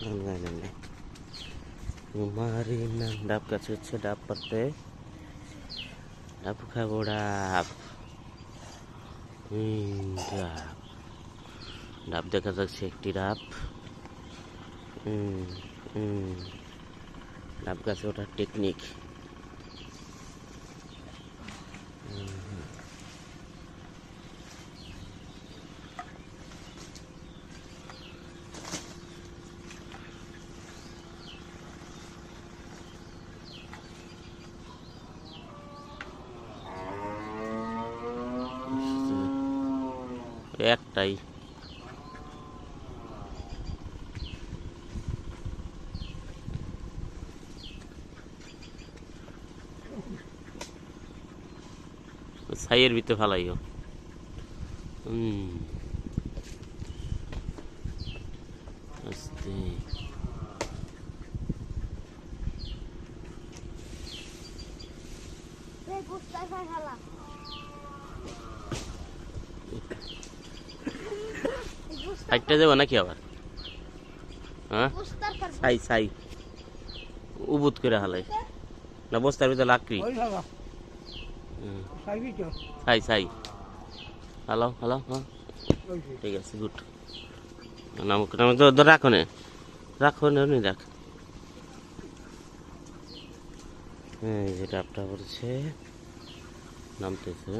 নাই নাই মারি না ডাব গাছ হচ্ছে ডাব পাতে ডাব খাব ডাব ডাব ডাব দেখা যাচ্ছে একটি ডাব। ডাব গাছে ওঠার টেকনিক একটাই। ছাইয়ের ভিতরে ফালাইও। হুম আস্তে ভাই হালা সাইডটা যাব নাকি আবার? হ্যাঁ? ছাই ছাই। উবুত করে হালাই। না বস্তার ভিতরে লাকড়ি। ছাই ছাই হালাও হালাও হ্যাঁ। ঠিক আছে গুড। নাম নাম তো তো রাখো নে। রাখো নে নি রাখ। হ্যাঁ যে ডাবটা পড়ছে। নামতেছে।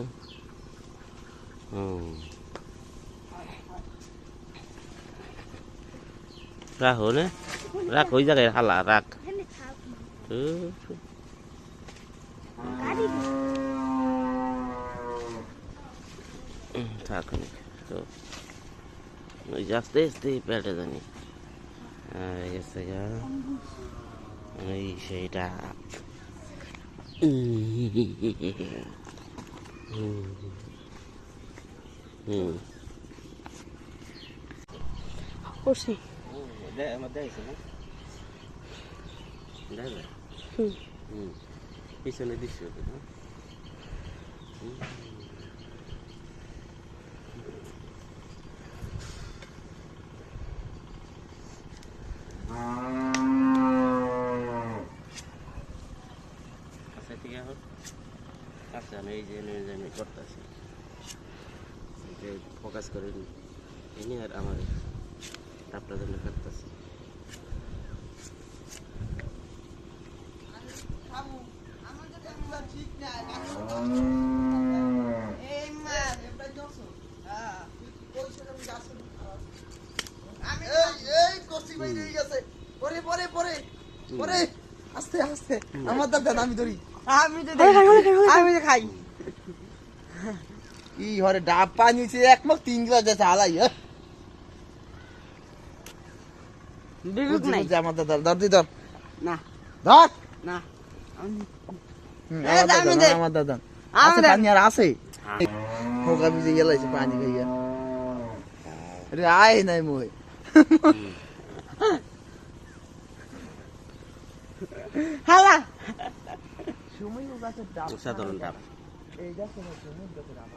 হুম। রাখো নে রাখ ওই জায়গায় হালা রাখ। থাক ওই আস্তে আস্তে পেটে জানি। আর গেছে গা। এই সেইটা। হুম করছি। পিছনে দৃশ্য না? আচ্ছা আচ্ছা আমি এই যে আমি করতেছি। ফোকাস করে এনে আর আমার। আস্তে আস্তে আমার দাদা আমি ধরি আমি তো। আমি তো খাই ই হরে ডাব পানি এক মগ তিন গ্লাস যাচ্ছে হালাই হ্যাঁ বিবেক নাই। আমার দাদা ধর ধর। না। ধর। না। আমার আমি দাদা। আছে। পানি আর আছে। হোকা ভিজে গেলাইছে পানি খাইয়া। রে আয় নাই মই। হালা। সময় গাছের ডাব সাধারণ ডাব এই গাছের সময় গাছের ডাব